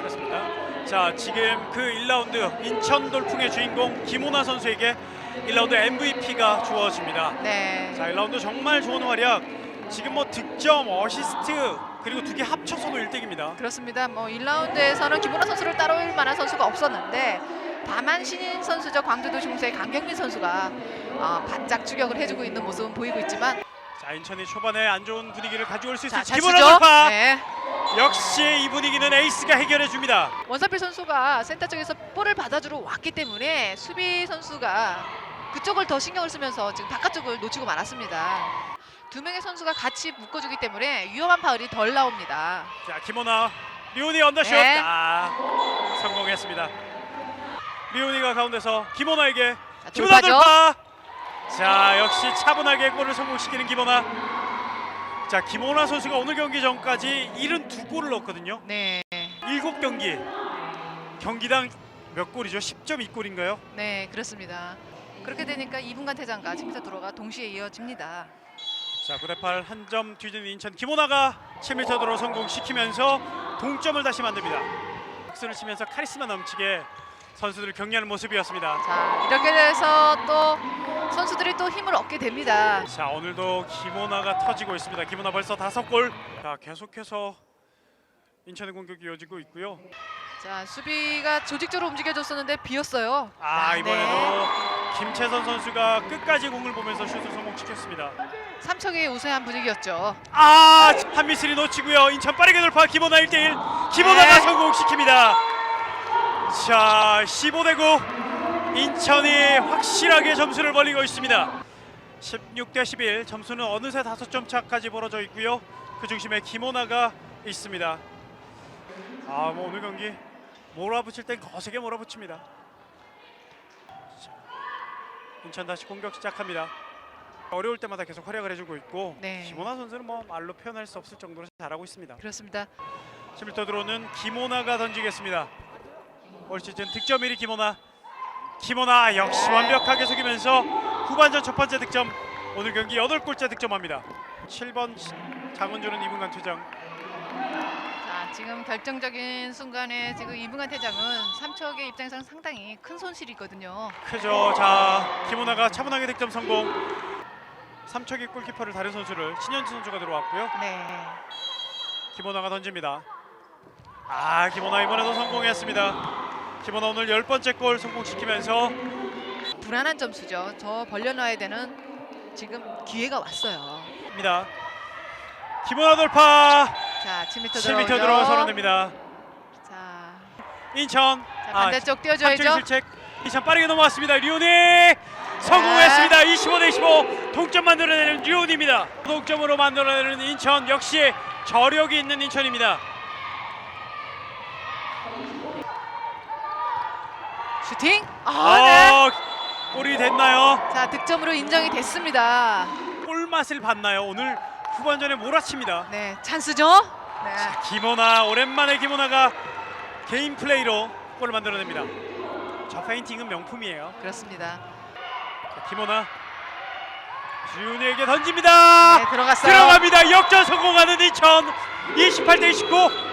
그렇습니다. 자 지금 그 1라운드 인천 돌풍의 주인공 김호나 선수에게 1라운드 MVP가 주어집니다. 네. 자 1라운드 정말 좋은 활약. 지금 뭐 득점, 어시스트 그리고 두 개 합쳐서도 1등입니다. 그렇습니다. 뭐 1라운드에서는 김보라 선수를 따라올 만한 선수가 없었는데 다만 신인 선수죠 광주도 중세의 강경민 선수가 어, 바짝 추격을 해주고 있는 모습은 보이고 있지만 자 인천이 초반에 안 좋은 분위기를 가져올 수 자, 있을지 잘 김호나 치죠. 돌파. 네. 역시 이 분위기는 에이스가 해결해 줍니다. 원사필 선수가 센터 쪽에서 볼을 받아주러 왔기 때문에 수비 선수가 그쪽을 더 신경을 쓰면서 지금 바깥쪽을 놓치고 말았습니다. 두 명의 선수가 같이 묶어주기 때문에 위험한 파울이 덜 나옵니다. 자 김호나 리오니 언더슛 네. 아, 성공했습니다. 리오니가 가운데서 김호나에게 자, 김호나 돌파죠. 돌파. 자 역시 차분하게 골을 성공시키는 김호나. 자 김호나 선수가 오늘 경기 전까지 72골을 넣었거든요. 네, 7경기 경기당 몇 골이죠? 10.2골인가요? 네 그렇습니다. 그렇게 되니까 2분간 퇴장과 10m 도로가 동시에 이어집니다. 자 9대8 한 점 뒤지는 인천 김호나가 7m 도로 성공시키면서 동점을 다시 만듭니다. 박수를 치면서 카리스마 넘치게 선수들을 격려하는 모습이었습니다. 자 이렇게 돼서 또 선수들이 또 힘을 얻게 됩니다. 자 오늘도 김호나가 터지고 있습니다. 김호나 벌써 다섯 골. 자 계속해서 인천의 공격이 이어지고 있고요. 자 수비가 조직적으로 움직여줬었는데 비었어요. 아 네. 이번에도 김채선 선수가 끝까지 공을 보면서 슛을 성공시켰습니다. 삼척의 우세한 분위기였죠. 아 한미슬이 놓치고요. 인천 빠르게 돌파 김호나 1대1 김호나가 네. 성공시킵니다. 자 15대 9 인천이 확실하게 점수를 벌리고 있습니다. 16 대 11 점수는 어느새 5점 차까지 벌어져 있고요. 그 중심에 김호나가 있습니다. 아 뭐 오늘 경기 몰아붙일 땐 거세게 몰아붙입니다. 자, 인천 다시 공격 시작합니다. 어려울 때마다 계속 활약을 해주고 있고 네. 김호나 선수는 뭐 말로 표현할 수 없을 정도로 잘하고 있습니다. 그렇습니다. 10m 들어오는 김호나가 던지겠습니다. 올 시즌 득점 1위 김호나. 김호나 역시 네. 완벽하게 속이면서 후반전 첫 번째 득점. 오늘 경기 8골째 득점합니다. 7번 장원준은 2분간 퇴장. 자 지금 결정적인 순간에 지금 2분간 퇴장은 삼척의 입장에서는 상당히 큰 손실이거든요. 크죠. 자 김호나가 차분하게 득점 성공. 삼척의 골키퍼를 다른 선수를 신현진 선수가 들어왔고요. 네. 김호나가 던집니다. 아 김호나 이번에도 성공했습니다. 김호나 오늘 열 번째 골 성공시키면서 불안한 점수죠. 저 벌려놔야 되는 지금 기회가 왔어요. 입니다. 김호나 돌파 자 7m 7m 들어오죠. 들어가 서른입니다. 자, 인천 자 반대쪽 삼척의 띄워줘야죠. 실책 인천 빠르게 넘어왔습니다. 리오니 성공했습니다. 25 대 25 동점 만들어내는 리오니입니다. 동점으로 만들어내는 인천 역시 저력이 있는 인천입니다. 슈팅. 아, 네. 아, 골이 됐나요? 자 득점으로 인정이 됐습니다. 골 맛을 봤나요? 오늘 후반전에 몰아칩니다. 네 찬스죠. 네. 김호나 오랜만에 김호나가 개인 플레이로 골을 만들어냅니다. 저 페인팅은 명품이에요. 그렇습니다. 자, 김호나 주윤이에게 던집니다. 네 들어갔어요. 들어갑니다. 역전 성공하는 인천 28대 29